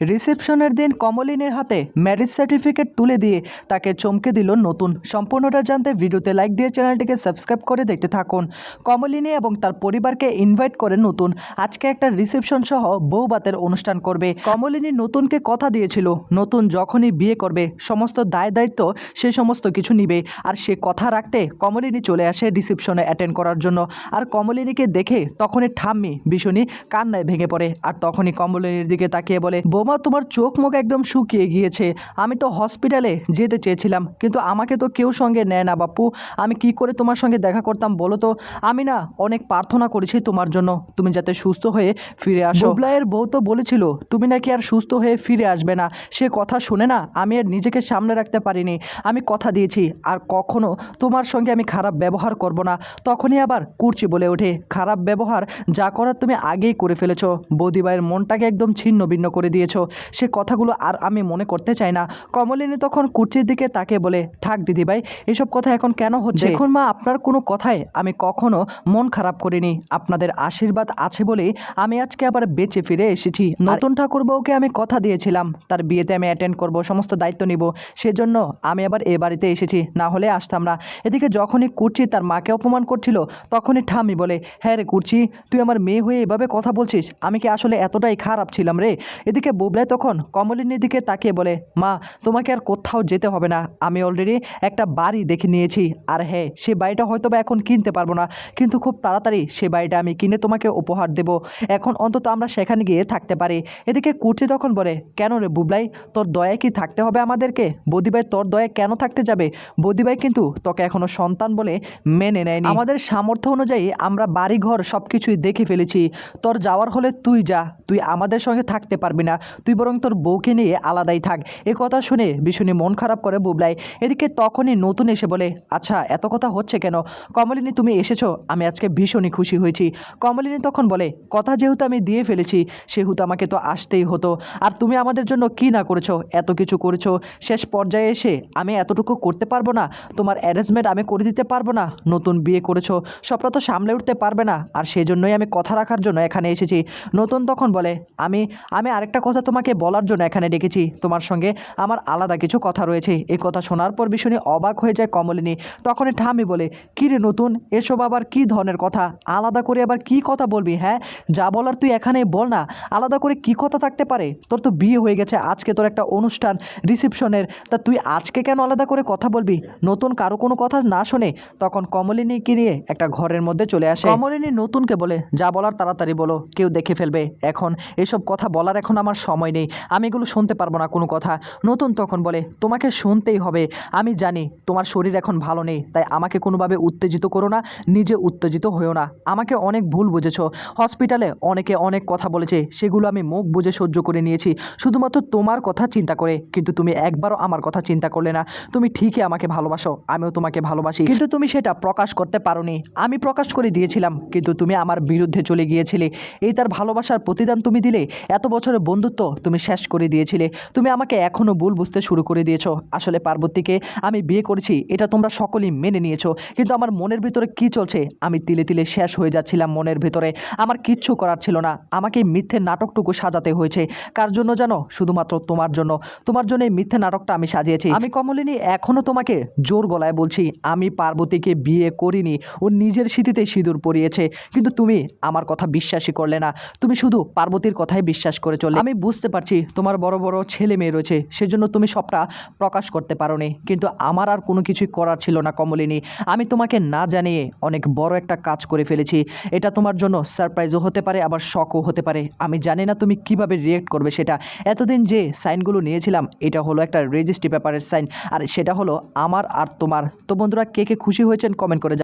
রিসেপশনের দিন কমলিনীর হাতে marriage certificate তুলে দিয়ে তাকে চমকে দিল নতুন। সম্পূর্ণটা জানতে ভিডিওতে লাইক দিয়ে চ্যানেলটিকে সাবস্ক্রাইব করে দেখতে থাকুন। কমলিনী এবং তার পরিবারকে ইনভাইট করে নতুন। আজকে একটা রিসেপশন সহ বউবাতের অনুষ্ঠান করবে। কমলিনী নতুনকে কথা দিয়েছিল, নতুন যখনই বিয়ে করবে, সমস্ত দায় দায়িত্ব সে সমস্ত কিছু নিবে। আর সে কথা রাখতে কমলিনী চলে আসে রিসেপশনে অ্যাটেন্ড করার জন্য। আর কমলিনীকে দেখে তখনই ঠাম্মি, ভীষণই কান্নায় ভেঙে পড়ে। আর তখনই কমলিনীর দিকে তাকিয়ে বলে বৌমা তোমার চোখ মুখ একদম শুকিয়ে গিয়েছে। আমি তো হসপিটালে যেতে চেয়েছিলাম, কিন্তু আমাকে তো কেউ সঙ্গে নেয় না বাপু আমি কি করে তোমার সঙ্গে দেখা করতাম বলো তো? আমি না অনেক প্রার্থনা করেছি তোমার জন্য। তুমি যাতে সুস্থ হয়ে ফিরে আসো। বুবলাইয়ের বউ তো বলেছিল, তুমি নাকি আর সুস্থ হয়ে ফিরে আসবে না। সে কথা শুনে না আমি আর নিজেকে সামনে রাখতে পারিনি। আমি কথা দিয়েছি, আর কখনো তোমার সঙ্গে আমি খারাপ ব্যবহার করব না। তখনই আবার কুর্চি বলে ওঠে, খারাপ ব্যবহার যা করার তুমি আগেই করে ফেলেছো। বৌদিবাইয়ের মনটাকে একদম ছিন্ন ভিন্ন করে দিয়েছ। সে কথাগুলো আর আমি মনে করতে চাই না। কমলিনী তখন কুর্চির দিকে তাকে বলে থাক দিদিভাই এসব কথা এখন কেন হচ্ছে? এখন মা আপনার কোনো কথায় আমি কখনো মন খারাপ করিনি। আপনাদের আশীর্বাদ আছে বলেই আমি আজকে আবার বেঁচে ফিরে এসেছি। নতুন ঠাকুর বউকে আমি কথা দিয়েছিলাম। তার বিয়েতে আমি অ্যাটেন্ড করব সমস্ত দায়িত্ব নিব। সেজন্য আমি আবার এ বাড়িতে এসেছি না হলে আসতাম না। এদিকে যখনই কুর্চি তার মাকে অপমান করছিল তখনই ঠামি বলে হ্যাঁ রে কুর্চি তুই আমার মেয়ে হয়ে এভাবে কথা বলছিস? আমি কি আসলে এতটাই খারাপ ছিলাম রে? এদিকে বুবলাই তখন কমলিনীর দিকে তাকিয়ে বলে, মা, তোমাকে আর কোথাও যেতে হবে না। আমি অলরেডি একটা বাড়ি দেখে নিয়েছি। আর হ্যাঁ সে বাড়িটা হয়তো বা এখন কিনতে পারব না। কিন্তু খুব তাড়াতাড়ি সে বাড়িটা আমি কিনে তোমাকে উপহার দেব। এখন অন্তত আমরা সেখানে গিয়ে থাকতে পারি। এদিকে কুর্চি তখন বলে, কেন রে বুবলাই, তোর দয়ায় কি থাকতে হবে আমাদেরকে? বদিভাই, তোর দয়ায় কেন থাকতে যাবে? বদিভাই কিন্তু তোকে এখনও সন্তান বলে মেনে নেয়নি। আমাদের সামর্থ্য অনুযায়ী আমরা বাড়ি ঘর সব কিছুই দেখে ফেলেছি। তোর যাওয়ার হলে তুই যা। তুই আমাদের সঙ্গে থাকতে পারবি না। তুই বরং তোর বউকে নিয়ে আলাদাই থাক। এ কথা শুনে ভীষণই মন খারাপ করে বুবলাই। এদিকে তখনই নতুন এসে বলে আচ্ছা এত কথা হচ্ছে কেন? কমলিনী, তুমি এসেছ? আমি আজকে ভীষণই খুশি হয়েছি। কমলিনী তখন বলে, কথা যেহেতু আমি দিয়ে ফেলেছি, সেহেতু আমাকে তো আসতেই হতো। আর তুমি আমাদের জন্য কি না করেছ? এত কিছু করেছ? শেষ পর্যায়ে এসে আমি এতটুকু করতে পারব না? তোমার অ্যারেঞ্জমেন্ট আমি করে দিতে পারব না? নতুন বিয়ে করেছ? সবটা তো সামলে উঠতে পারবে না। আর সেজন্যই আমি কথা রাখার জন্য এখানে এসেছি। নতুন তখন বলে, আমি আমি আরেকটা কথা তোমাকে বলার জন্য এখানে ডেকেছি। তোমার সঙ্গে আমার আলাদা কিছু কথা রয়েছে। এই কথা শোনার পর ভীষণই অবাক হয়ে যায় কমলিনী। তখনই ঠামি বলে, কী রে নতুন? এসব আবার কী ধরনের কথা? আলাদা করে আবার কি কথা বলবি হ্যাঁ? যা বলার তুই এখানে বল না। আলাদা করে কি কথা থাকতে পারে? তোর তো বিয়ে হয়ে গেছে। আজকে তোর একটা অনুষ্ঠান, রিসেপশনের। তা তুই আজকে কেন আলাদা করে কথা বলবি? নতুন কারও কোনো কথা না শুনে? তখন কমলিনীকে নিয়ে একটা ঘরের মধ্যে চলে আসে। কমলিনী নতুনকে বলে, যা বলার তাড়াতাড়ি বলো। কেউ দেখে ফেলবে। এখন এসব কথা বলার এখন আমার সময় নেই। আমি এগুলো শুনতে পারব না কোনো কথা। নতুন তখন বলে, তোমাকে শুনতেই হবে। আমি জানি তোমার শরীর এখন ভালো নেই, তাই আমাকে কোনোভাবে উত্তেজিত করো না, নিজে উত্তেজিত হয়েও না। আমাকে অনেক ভুল বুঝেছ। হসপিটালে অনেকে অনেক কথা বলেছে, সেগুলো আমি মুখ বুঝে সহ্য করে নিয়েছি। শুধুমাত্র তোমার কথা চিন্তা করে, কিন্তু তুমি একবারও আমার কথা চিন্তা করলে না। তুমি ঠিকই আমাকে ভালোবাসো, আমিও তোমাকে ভালোবাসি। কিন্তু তুমি সেটা প্রকাশ করতে পারোনি। আমি প্রকাশ করে দিয়েছিলাম, কিন্তু তুমি আমার বিরুদ্ধে চলে গিয়েছিলে। এই তার ভালোবাসার প্রতিদান তুমি দিলে। এত বছরের বন্ধুত্ব তুমি শেষ করে দিয়েছিলে। তুমি আমাকে এখনও ভুল বুঝতে শুরু করে দিয়েছ। আসলে পার্বতীকে আমি বিয়ে করেছি, এটা তোমরা সকলেই মেনে নিয়েছো। কিন্তু আমার মনের ভিতরে কি চলছে? আমি তিলে তিলে শেষ হয়ে যাচ্ছিলাম মনের ভিতরে। আমার কিচ্ছু করার ছিল না। আমাকে মিথ্যে নাটকটুকু সাজাতে হয়েছে। কার জন্য জানো? শুধুমাত্র তোমার জন্য। তোমার জন্য এই মিথ্যে নাটকটা আমি সাজিয়েছি। আমি কমলিনী এখনও তোমাকে জোর গলায় বলছি, আমি পার্বতীকে বিয়ে করিনি। ও নিজের স্মৃতিতে সিঁদুর পরিয়েছে। কিন্তু তুমি আমার কথা বিশ্বাসই করলে না। তুমি শুধু পার্বতীর কথাই বিশ্বাস করে চলে আমি বুঝতে পারছি তোমার বড় বড় ছেলে মেয়ে রয়েছে, সেজন্য তুমি সবটা প্রকাশ করতে পারোনি। কিন্তু আমার আর কোনো কিছুই করার ছিল না কমলিনী। আমি তোমাকে না জানিয়ে অনেক বড় একটা কাজ করে ফেলেছি। এটা তোমার জন্য সারপ্রাইজও হতে পারে, আবার শকও হতে পারে। আমি জানি না তুমি কীভাবে রিয়েক্ট করবে সেটা। এতদিন যে সাইনগুলো নিয়েছিলাম, এটা হলো একটা রেজিস্ট্রি পেপারের সাইন, আর সেটা হলো আমার আর তোমার। তো বন্ধুরা, কে কে খুশি হয়েছেন কমেন্ট করে